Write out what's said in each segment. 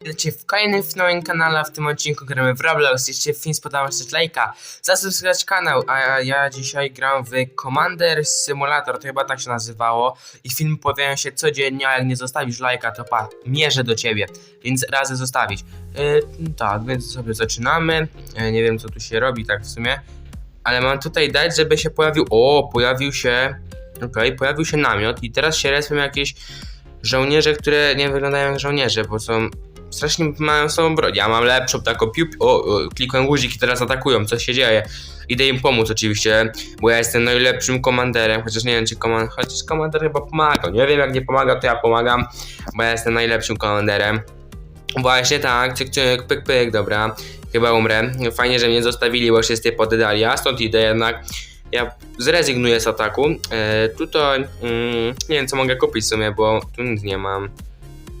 Witajcie w kolejnym nowym kanale, w tym odcinku gramy w Roblox. Jeśli film spodobał się lajka, zasubskrybować kanał, a ja dzisiaj gram w Commander Simulator, to chyba tak się nazywało. I film pojawiają się codziennie, a jak nie zostawisz lajka, to pa, mierzę do ciebie, więc razy zostawić. Yy, tak, więc sobie zaczynamy. Yy, nie wiem co tu się robi tak w sumie, ale mam tutaj dać, żeby się pojawił, o, pojawił się, okej, pojawił się namiot i teraz się respią jakieś żołnierze, które nie wyglądają jak żołnierze, bo są strasznie mają sobą broń. Ja mam lepszą taką piu, o, o, klikłem guzik i teraz atakują, co się dzieje. Idę im pomóc oczywiście, bo ja jestem najlepszym komanderem, chociaż nie wiem czy komand... chociaż komander chyba pomaga. Nie wiem jak nie pomaga, to ja pomagam, bo ja jestem najlepszym komanderem. Właśnie tak, cyk, cyk, pyk, pyk, dobra. Chyba umrę. Fajnie, że mnie zostawili, bo tej poddali, a stąd idę jednak. Ja zrezygnuję z ataku. E, tutaj mm, nie wiem co mogę kupić w sumie, bo tu nic nie mam.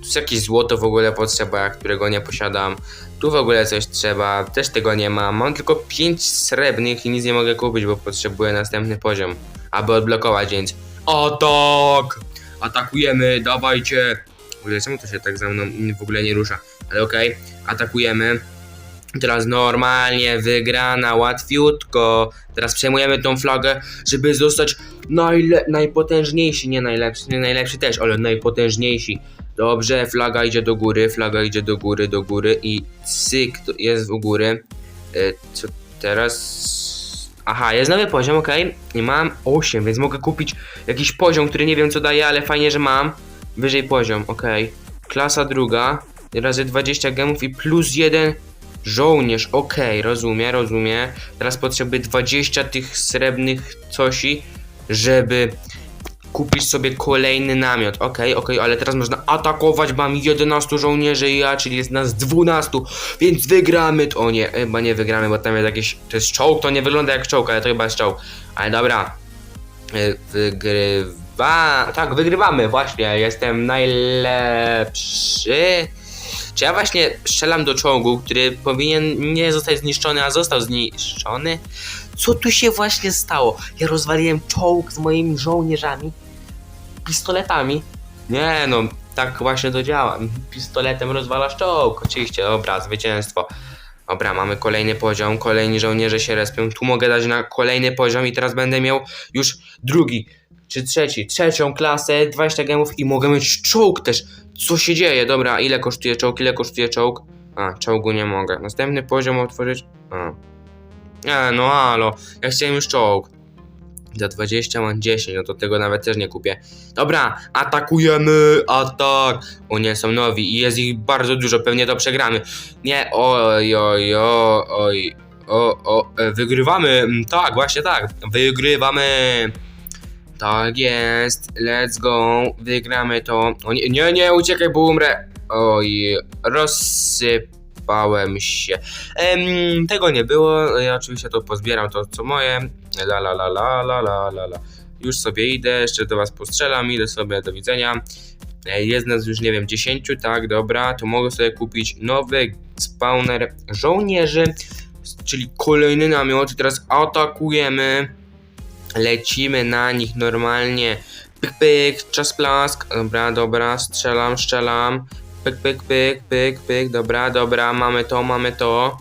Tu jest jakieś złoto w ogóle potrzeba, którego nie posiadam. Tu w ogóle coś trzeba, też tego nie mam. Mam tylko 5 srebrnych i nic nie mogę kupić, bo potrzebuję następny poziom, aby odblokować, więc atak! Atakujemy, dawajcie! W ogóle czemu to się tak za mną w ogóle nie rusza? Ale okej, atakujemy. Teraz normalnie wygrana, łatwiutko. Teraz przejmujemy tą flagę, żeby zostać najle- najpotężniejsi, nie najlepszy, nie najlepszy też, ale najpotężniejsi. Dobrze, flaga idzie do góry, flaga idzie do góry, do góry i cyk, jest u góry. E, co teraz? Aha, jest nowy poziom, ok. I mam 8, więc mogę kupić jakiś poziom, który nie wiem co daje, ale fajnie, że mam. Wyżej poziom, ok. Klasa druga, razy 20 gemów i plus 1 żołnierz, ok, rozumiem, rozumiem. Teraz potrzebuję 20 tych srebrnych cosi, żeby kupić sobie kolejny namiot. Okej, okej, ale teraz można atakować, mam 11 żołnierzy i ja, czyli jest nas 12, więc wygramy. to- O nie, chyba nie wygramy, bo tam jest jakieś, to jest czołg, to nie wygląda jak czołg, ale to chyba jest czołg. Ale dobra, Y, wygrywa, tak, wygrywamy, właśnie, jestem najlepszy. Czy ja właśnie strzelam do czołgu, który powinien nie zostać zniszczony, a został zniszczony? Co tu się właśnie stało? Ja rozwaliłem czołg z moimi żołnierzami pistoletami. Nie no, tak właśnie to działa. Pistoletem rozwalasz czołg. Oczywiście, dobra, zwycięstwo. Dobra, mamy kolejny poziom, kolejni żołnierze się respią. Tu mogę dać na kolejny poziom i teraz będę miał już drugi czy trzeci, trzecią klasę, 20 gemów i mogę mieć czołg też. Co się dzieje? Dobra, ile kosztuje czołg, ile kosztuje czołg? A, czołgu nie mogę. Następny poziom otworzyć. A. Nie, no halo, ja chciałem już czołg. Za 20 mam 10, no to tego nawet też nie kupię. Dobra, atakujemy, atak! O nie, są nowi i jest ich bardzo dużo, pewnie to przegramy. Nie, oj, oj, oj, oj, o, o, e, wygrywamy, Mm, tak, właśnie tak, wygrywamy. Tak jest, let's go, wygramy to. O nie, nie, nie, uciekaj, bo umrę. Oj, rozsypałem się. Tego nie było, ja oczywiście to pozbieram, to co moje. La la la la la la la la. Już sobie idę, jeszcze do was postrzelam, idę sobie, do widzenia. Jest nas już, nie wiem, 10, tak, dobra, to mogę sobie kupić nowy spawner żołnierzy, czyli kolejny namiot. Teraz atakujemy, lecimy na nich normalnie. Pyk, pyk, czas plask, dobra, dobra, strzelam, strzelam. Pyk, pyk, pyk, pyk, pyk, dobra, dobra, mamy to, mamy to.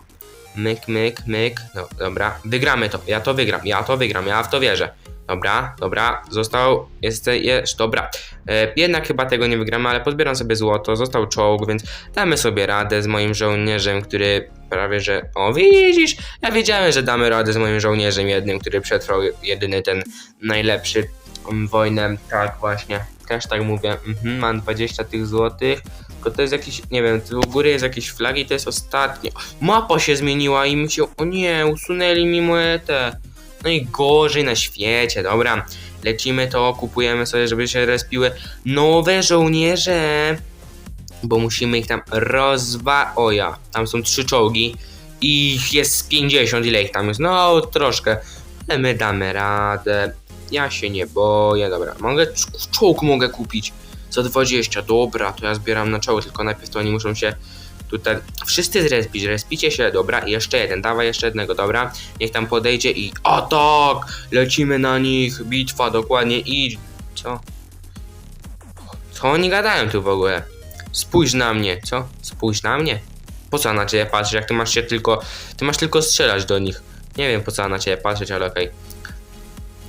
Myk, myk, myk, no, dobra, wygramy to, ja to wygram, ja to wygram, ja w to wierzę. Dobra, dobra, został, jest, jest, dobra. E, jednak chyba tego nie wygramy, ale pozbieram sobie złoto, został czołg, więc damy sobie radę z moim żołnierzem, który prawie że... O, widzisz, ja wiedziałem, że damy radę z moim żołnierzem jednym, który przetrwał jedyny ten najlepszy um, wojnę. Tak, właśnie, też tak mówię. Mhm, mam 20 tych złotych. Tylko to jest jakiś, nie wiem, tu u góry jest jakieś flagi, to jest ostatnie. Mapa się zmieniła i mi się, o nie, usunęli mi moje te. No i gorzej na świecie, dobra. Lecimy to, kupujemy sobie, żeby się respiły nowe żołnierze. Bo musimy ich tam rozwa... O ja, tam są trzy czołgi. I ich jest z 50, ile ich tam jest? No, troszkę. Ale my damy radę. Ja się nie boję, dobra. Mogę, cz- czołg mogę kupić za 20, dobra, to ja zbieram na czołg, tylko najpierw to oni muszą się tutaj wszyscy zrespić, respicie się, dobra, i jeszcze jeden, dawaj jeszcze jednego, dobra, niech tam podejdzie i atak, lecimy na nich, bitwa, dokładnie, i co? Co oni gadają tu w ogóle? Spójrz na mnie, co? Spójrz na mnie? Po co na ciebie patrzeć, jak ty masz się tylko... Ty masz tylko strzelać do nich. Nie wiem po co na ciebie patrzeć, ale okej.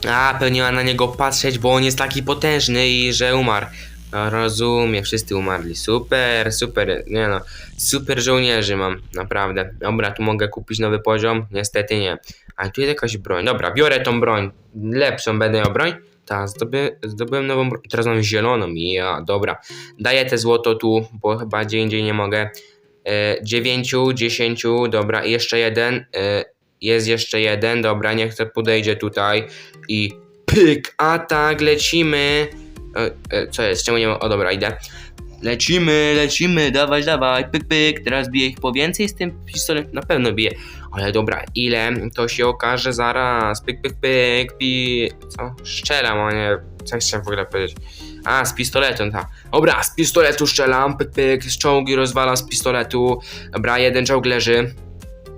A, pewnie ma na niego patrzeć, bo on jest taki potężny i że umarł. No, rozumiem, wszyscy umarli. Super, super, nie no. Super żołnierzy mam, naprawdę. Dobra, tu mogę kupić nowy poziom? Niestety nie. A tu jest jakaś broń. Dobra, biorę tą broń. Lepszą będę miał broń? Tak, zdoby, zdobyłem nową broń. Teraz mam zieloną. Ja, dobra. Daję te złoto tu, bo chyba gdzie indziej nie mogę. E, dziewięciu, dziesięciu, dobra. I jeszcze jeden. E, jest jeszcze jeden, dobra, niech to podejdzie tutaj. I pyk, atak, lecimy. E, e, co jest? Czemu nie ma? O dobra, idę. Lecimy, lecimy, dawaj, dawaj, pyk, pyk. Teraz biję ich po więcej z tym pistoletem. Na pewno biję. Ale dobra, ile? To się okaże zaraz. Pyk, pyk, pyk, pi... Co? Szczelam, a nie... Co chciałem w ogóle powiedzieć? A, z pistoletem, tak. Dobra, z pistoletu strzelam, pyk, pyk, z czołgi rozwalam z pistoletu. Dobra, jeden czołg leży.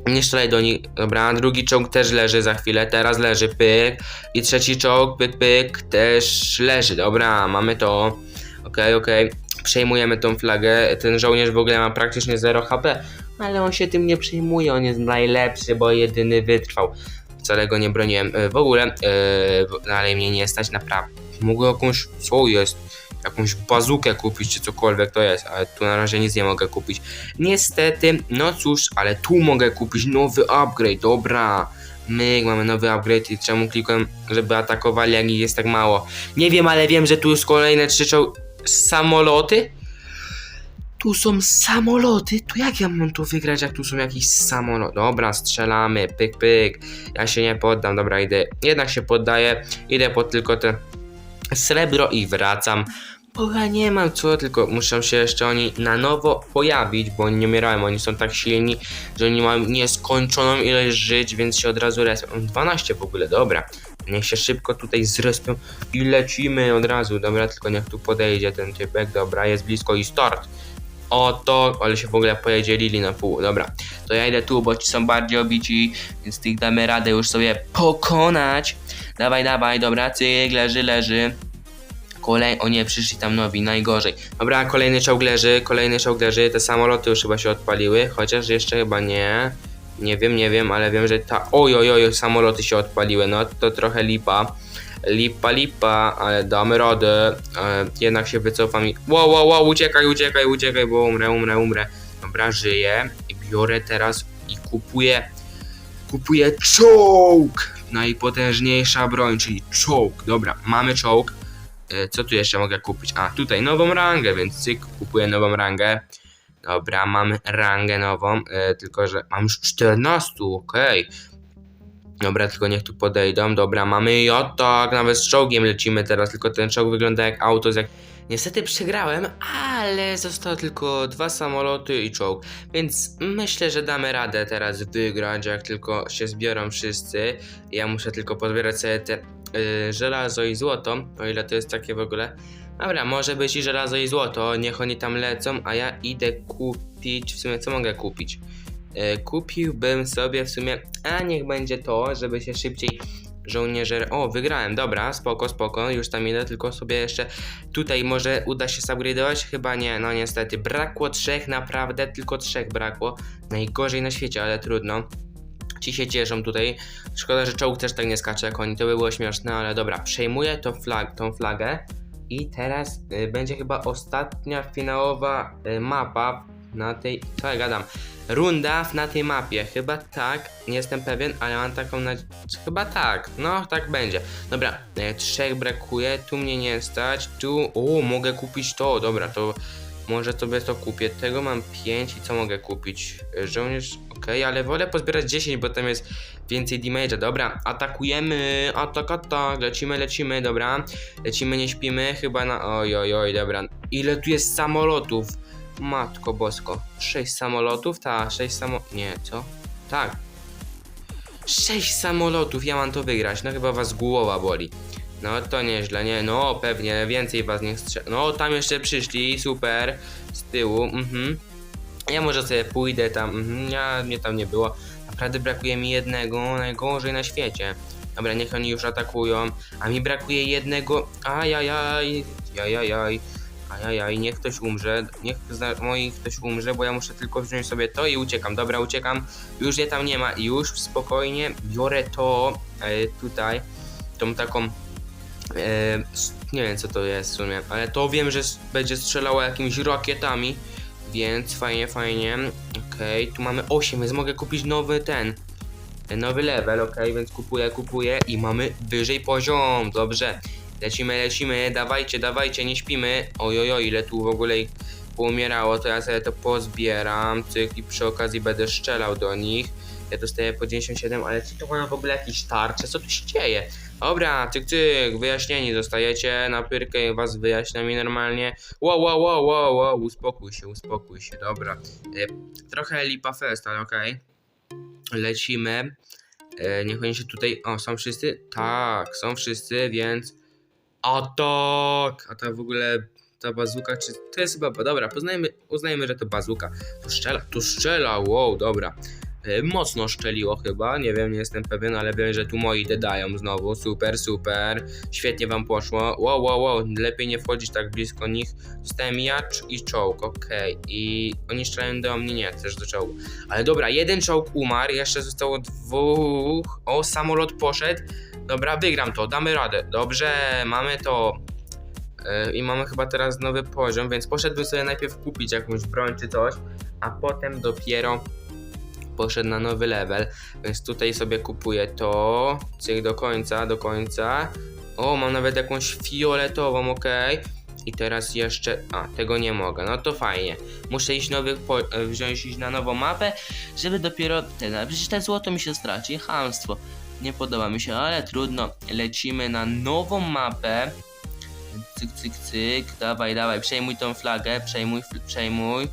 Nie strzelaj do nich. Dobra, drugi czołg też leży za chwilę. Teraz leży, pyk. I trzeci czołg, pyk, pyk, też leży. Dobra, mamy to. Okej, okej. Przejmujemy tą flagę. Ten żołnierz w ogóle ma praktycznie 0 HP. Ale on się tym nie przejmuje. On jest najlepszy, bo jedyny wytrwał. Wcale go nie broniłem. E, W ogóle, e, w- dalej mnie nie stać naprawdę. Mogę jakąś, co jest? Jakąś bazukę kupić, czy cokolwiek to jest, ale tu na razie nic nie mogę kupić. Niestety, no cóż, ale tu mogę kupić nowy upgrade, dobra. Myk, mamy nowy upgrade i czemu klikłem, żeby atakowali, jak ich jest tak mało. Nie wiem, ale wiem, że tu jest kolejne trzy samoloty. Tu są samoloty, to jak ja mam tu wygrać, jak tu są jakieś samoloty? Dobra, strzelamy, pyk, pyk. Ja się nie poddam, dobra, idę. Jednak się poddaję, idę po tylko te srebro i wracam. Bo ja nie mam co, tylko muszą się jeszcze oni na nowo pojawić, bo nie umierają, oni są tak silni, że oni mają nieskończoną ilość żyć, więc się od razu respią. 12 w ogóle, dobra. Niech się szybko tutaj zrespią i lecimy od razu, dobra, tylko niech tu podejdzie ten typek, dobra, jest blisko i start. Oto, ale się w ogóle pojedzielili na pół, dobra. To ja idę tu, bo ci są bardziej obici, więc tych damy radę już sobie pokonać. Dawaj, dawaj, dobra, cyk, leży, leży. Kolej, o nie, przyszli tam nowi, najgorzej. Dobra, kolejny leży, kolejny leży, te samoloty już chyba się odpaliły, chociaż jeszcze chyba nie. Nie wiem, nie wiem, ale wiem, że ta... Oj, oj, oj, samoloty się odpaliły, no to trochę lipa. Lipa, lipa, ale damy radę. E, jednak się wycofam i... Wow, wow, wow, uciekaj, uciekaj, uciekaj, bo umrę, umrę, umrę. Dobra, żyję i biorę teraz i kupuję... Kupuję czołg! Najpotężniejsza broń, czyli czołg. Dobra, mamy czołg. E, Co tu jeszcze mogę kupić? A, tutaj nową rangę, więc cyk, kupuję nową rangę. Dobra, mamy rangę nową, e, tylko że mam już 14, okej. Dobra, tylko niech tu podejdą. Dobra, mamy i tak, nawet z czołgiem lecimy teraz, tylko ten czołg wygląda jak auto z jak... Niestety przegrałem, ale zostało tylko dwa samoloty i czołg, więc myślę, że damy radę teraz wygrać, jak tylko się zbiorą wszyscy. Ja muszę tylko pozbierać sobie te y, żelazo i złoto, o ile to jest takie w ogóle. Dobra, może być i żelazo i złoto, niech oni tam lecą, a ja idę kupić, w sumie co mogę kupić? Y, kupiłbym sobie w sumie, a niech będzie to, żeby się szybciej żołnierze... O, wygrałem, dobra, spoko, spoko, już tam idę, tylko sobie jeszcze tutaj może uda się upgrade'ować, chyba nie, no niestety, brakło trzech, naprawdę, tylko trzech brakło, najgorzej na świecie, ale trudno. Ci się cieszą tutaj. Szkoda, że czołg też tak nie skacze jak oni. To by było śmieszne, ale dobra. Przejmuję to flag, tą flagę. I teraz y, będzie chyba ostatnia finałowa y, mapa na tej. Co ja gadam? Runda na tej mapie. Chyba tak. Nie jestem pewien, ale mam taką nadzieję. Chyba tak. No, tak będzie. Dobra, y, trzech brakuje. Tu mnie nie stać. Tu. O, mogę kupić to. Dobra, to. Może sobie to kupię. Tego mam 5 i co mogę kupić? Y, Żołnierz, okej, ale wolę pozbierać 10, bo tam jest więcej damage'a. Dobra, atakujemy, atak, atak, lecimy, lecimy, dobra. Lecimy, nie śpimy, chyba na... Oj, oj, oj, dobra. Ile tu jest samolotów? Matko bosko. 6 samolotów? Tak, 6 samo... Nie, co? Tak. 6 samolotów, ja mam to wygrać. No chyba was głowa boli. No to nieźle, nie? No pewnie, więcej was nie strze... No tam jeszcze przyszli, super. Z tyłu, mhm. Ja może sobie pójdę tam, mhm. Ja, mnie tam nie było. Naprawdę brakuje mi jednego, najgorzej na świecie. Dobra, niech oni już atakują. A mi brakuje jednego. Ajajaj, jajajaj. Ajajaj, niech ktoś umrze, niech z moich ktoś umrze, bo ja muszę tylko wziąć sobie to i uciekam. Dobra, uciekam. Już je tam nie ma i już spokojnie biorę to e, tutaj, tą taką, e, nie wiem co to jest w sumie, ale to wiem, że będzie strzelało jakimiś rakietami, więc fajnie, fajnie. Okej, tu mamy 8, więc mogę kupić nowy ten, nowy level, ok, więc kupuję, kupuję i mamy wyżej poziom, dobrze. Lecimy, lecimy, dawajcie, dawajcie, nie śpimy. Ojojo, ile tu w ogóle ich poumierało, to ja sobie to pozbieram, cyk i przy okazji będę strzelał do nich. Ja dostaję po 97, ale co to mają w ogóle jakieś tarcze? Co tu się dzieje? Dobra, cyk, cyk, wyjaśnieni zostajecie, na pyrkę was wyjaśniam i normalnie. Wow, wow, wow, wow, wow, uspokój się, uspokój się, dobra. E, trochę lipa fest, ale okej. Lecimy. E, niech oni się tutaj. O, są wszyscy? Tak, są wszyscy, więc. Atak! A ta w ogóle. Ta bazuka, czy. To jest chyba. Dobra, poznajmy, uznajmy, że to bazuka. Tu strzela, tu strzela, wow, dobra. E, mocno szczeliło chyba, nie wiem, nie jestem pewien, ale wiem, że tu moi dodają znowu. Super, super. Świetnie wam poszło. Wow, wow, wow. Lepiej nie wchodzić tak blisko nich. Zostałem ja i czołg, okej. I oni strzelają do mnie, nie, też do czołgu. Ale dobra, jeden czołg umarł, jeszcze zostało dwóch. O, samolot poszedł. Dobra, wygram to, damy radę. Dobrze, mamy to. Yy, I mamy chyba teraz nowy poziom, więc poszedłbym sobie najpierw kupić jakąś broń czy coś, a potem dopiero poszedł na nowy level. Więc tutaj sobie kupuję to. Cyk do końca, do końca. O, mam nawet jakąś fioletową, ok. I teraz jeszcze. A, tego nie mogę. No to fajnie. Muszę iść nowy po... e, wziąć iść na nową mapę, żeby dopiero. Ten, przecież te złoto mi się straci. Hamstwo. Nie podoba mi się, ale trudno. Lecimy na nową mapę. Cyk, cyk, cyk. Dawaj, dawaj. Przejmuj tą flagę. Przejmuj, przejmuj.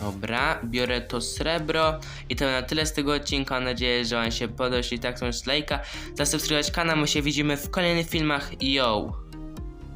Dobra, biorę to srebro i to na tyle z tego odcinka. Mam nadzieję, że Wam się podobał. Jeśli tak, to lajka. Zasubskrybować kanał, my się widzimy w kolejnych filmach. Yo!